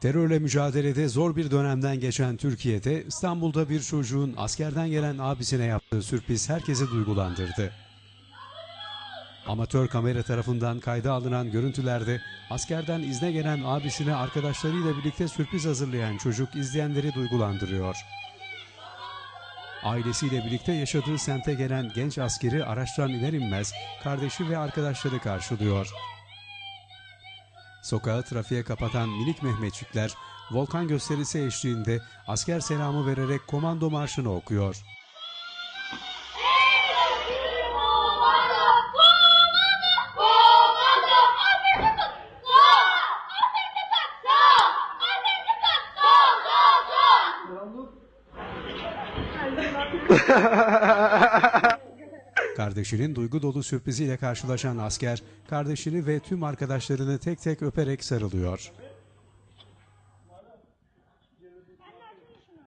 Terörle mücadelede zor bir dönemden geçen Türkiye'de İstanbul'da bir çocuğun askerden gelen abisine yaptığı sürpriz herkesi duygulandırdı. Amatör kamera tarafından kayda alınan görüntülerde askerden izne gelen abisine arkadaşlarıyla birlikte sürpriz hazırlayan çocuk izleyenleri duygulandırıyor. Ailesiyle birlikte yaşadığı semte gelen genç askeri araçtan iner inmez kardeşi ve arkadaşları karşılıyor. Sokağı trafiğe kapatan minik Mehmetçikler, volkan gösterisi eşliğinde asker selamı vererek komando marşını okuyor. Kardeşinin duygu dolu sürpriziyle karşılaşan asker, kardeşini ve tüm arkadaşlarını tek tek öperek sarılıyor.